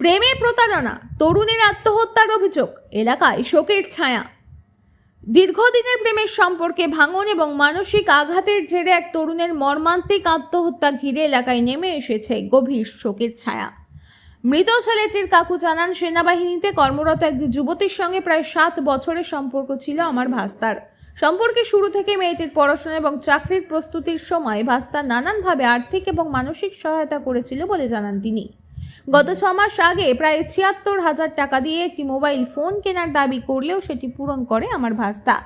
প্রেমে প্রতারণা, তরুণের আত্মহত্যার অভিযোগ, এলাকায় শোকের ছায়া। দীর্ঘদিনের প্রেমের সম্পর্কে ভাঙন এবং মানসিক আঘাতের জেরে এক তরুণের মর্মান্তিক আত্মহত্যা ঘিরে এলাকায় নেমে এসেছে গভীর শোকের ছায়া। মৃত ছেলেটির কাকু জানান, সেনাবাহিনীতে কর্মরত এক যুবতীর সঙ্গে প্রায় সাত বছরের সম্পর্ক ছিল আমার ভাস্তার। সম্পর্কে শুরু থেকে মেয়েটির পড়াশোনা এবং চাকরির প্রস্তুতির সময় ভাস্তা নানানভাবে আর্থিক এবং মানসিক সহায়তা করেছিল বলে জানান তিনি। গত ছ মাস আগে প্রায় ছিয়াত্তর হাজার টাকা দিয়ে একটি মোবাইল ফোন কেনার দাবি করলেও সেটি পূরণ করে আমার ভাস্তা।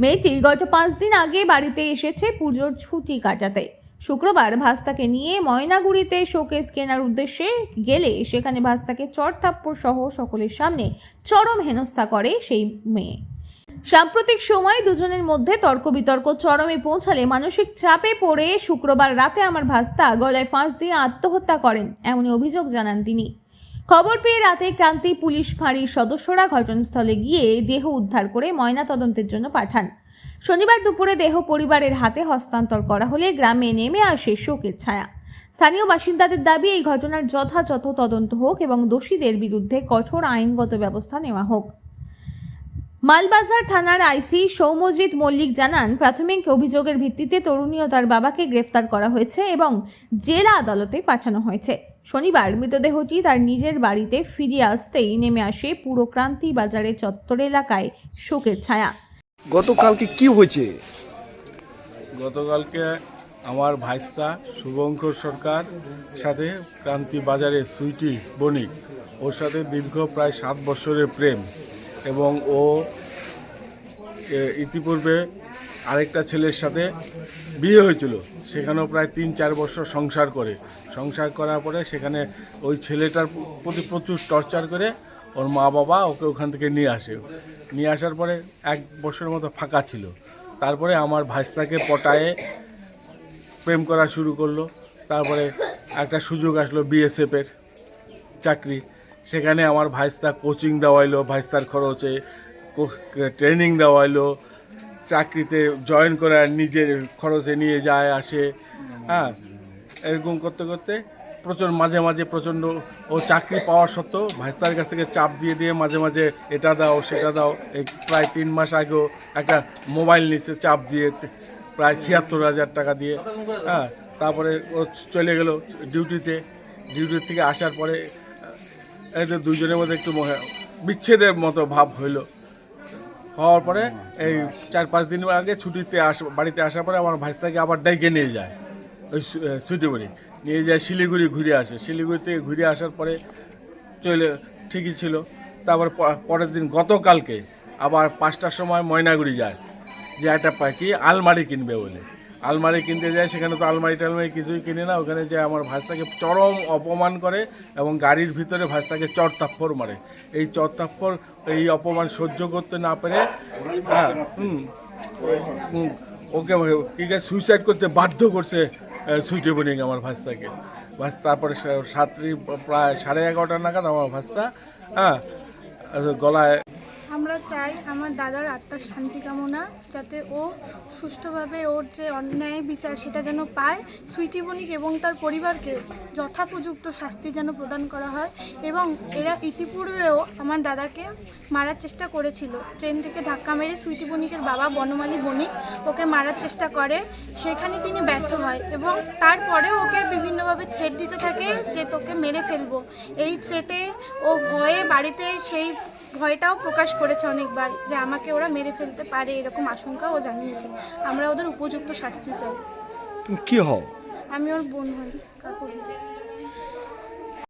মেয়েটি গত পাঁচ দিন আগে বাড়িতে এসেছে পুজোর ছুটি কাটাতে। শুক্রবার ভাস্তাকে নিয়ে ময়নাগুড়িতে শোকেস কেনার উদ্দেশ্যে গেলে সেখানে ভাস্তাকে চড়থাপ্পড় সহ সকলের সামনে চরম হেনস্থা করে সেই মেয়ে। সাম্প্রতিক সময় দুজনের মধ্যে তর্ক বিতর্ক চরমে পৌঁছালে মানসিক চাপে পড়ে শুক্রবার রাতে আমার ভাস্তা গলায় ফাঁস দিয়ে আত্মহত্যা করেন, এমনই অভিযোগ জানান তিনি। খবর পেয়ে রাতে ক্রান্তি পুলিশ ফাঁড়ির সদস্যরা ঘটনাস্থলে গিয়ে দেহ উদ্ধার করে ময়না তদন্তের জন্য পাঠান। শনিবার দুপুরে দেহ পরিবারের হাতে হস্তান্তর করা হলে গ্রামে নেমে আসে শোকের ছায়া। স্থানীয় বাসিন্দাদের দাবি, এই ঘটনার যথাযথ তদন্ত হোক এবং দোষীদের বিরুদ্ধে কঠোর আইনগত ব্যবস্থা নেওয়া হোক। মালবাজার থানার আইসি সৌম্যজিৎ মল্লিক জানান প্রাথমিক অভিযোগের ভিত্তিতে তরুণী ও তার বাবাকে গ্রেফতার করা হয়েছে এবং জেলা আদালতে পাঠানো হয়েছে। শনিবার মৃতদেহটি তার নিজের বাড়িতে ফিরিয়ে আসতেই নেমে আসে পুরো ক্রান্তি বাজারের চত্বর এলাকায় শোকের ছায়া। গতকালকে কি হয়েছে? গতকালকে আমার ভাইস্তা শুভঙ্কর সরকার সাথে ক্রান্তি বাজারে সুইটি বণিক ওর সাথে দীর্ঘ প্রায় সাত বছরের প্রেম। এবং ও ইতিপূর্বে আরেকটা ছেলের সাথে বিয়ে হয়েছিল। সেখানেও প্রায় তিন, চার বছর সংসার করে। সংসার করার পরে সেখানে ওই ছেলেটার প্রতি প্রচুর টর্চার করে ওর মা বাবা ওকে ওখান থেকে নিয়ে আসে। নিয়ে আসার পরে এক বছরের মতো ফাঁকা ছিল। তারপরে আমার ভাইস্তাকে পটায়ে প্রেম করা শুরু করল। তারপরে একটা সুযোগ আসলো বিএসএফের চাকরি। সেখানে আমার ভাইস্তা কোচিং দেওয়াইলো, ভাইস্তার খরচে ট্রেনিং দেওয়াইলো, চাকরিতে জয়েন করে নিজের খরচে নিয়ে যায়, আসে হ্যাঁ। এরকম করতে করতে প্রচণ্ড মাঝে মাঝে প্রচণ্ড ও চাকরি পাওয়া সত্ত্বেও ভাইস্তার কাছ থেকে চাপ দিয়ে দিয়ে মাঝে মাঝে এটা দাও, সেটা দাও। এই প্রায় তিন মাস আগেও একটা মোবাইল নিচ্ছে চাপ দিয়ে, প্রায় ছিয়াত্তর হাজার টাকা দিয়ে হ্যাঁ। তারপরে ও চলে গেল ডিউটিতে ডিউটি থেকে আসার পরে তো দুজনের মধ্যে একটু বিচ্ছেদের মতো ভাব হইল। হওয়ার পরে এই চার পাঁচ দিন আগে ছুটিতে আস বাড়িতে আসার পরে আমার ভাইস্তাকে আবার ডেকে নিয়ে যায়। ওই ছুটিবাড়ি নিয়ে যায় শিলিগুড়ি ঘুরে আসে। শিলিগুড়ি থেকে ঘুরে আসার পরে চলে ঠিকই ছিল। তারপর পরের দিন গতকালকে আবার পাঁচটার সময় ময়নাগুড়ি যায়। যে একটা পা- কি আলমারি কিনবে বলে। আলমারি কিনতে যায়, সেখানে তো আলমারি টালমারি কিছুই কিনে না, ওখানে যে আমার ভাইস্তাকে চরম অপমান করে এবং গাড়ির ভিতরে ভাইস্তাকে চড়তাপ্পর মারে। এই চড়তাপ্পর এই অপমান সহ্য করতে না পেরে হ্যাঁ ওকে কি সুইসাইড করতে বাধ্য করছে সুইটে বোনিং আমার ভাস্তাকে। ভাস তারপরে সাতটি, প্রায় সাড়ে এগারোটা নাগাদ আমার ভাস্তা হ্যাঁ গলায় চাই আমার দাদার আত্মার শান্তি কামনা, যাতে ও সুষ্ঠুভাবে ওর যে অন্যায় বিচার সেটা যেন পায়, সুইটি বণিক এবং তার পরিবারকে যথাপযুক্ত শাস্তি যেন প্রদান করা হয় এবং এরা ইতিপূর্বেও আমার দাদাকে মারার চেষ্টা করেছিল। ট্রেন থেকে ধাক্কা মেরে সুইটি বণিকের বাবা বনমালী বণিক ওকে মারার চেষ্টা করে, সেখানে তিনি ব্যর্থ হয় এবং তারপরেও ওকে বিভিন্নভাবে থ্রেট দিতে থাকে যে তোকে মেরে ফেলব। এই থ্রেটে ও ভয়ে বাড়িতে সেই ভয়টাও প্রকাশ করেছে অনেকবার যে আমাকে ওরা মেরে ফেলতে পারে এরকম আশঙ্কাও জানিয়েছে। আমরা ওদের উপযুক্ত শাস্তি চাই। তুমি কি হও? আমি ওর বোন হই কাকুর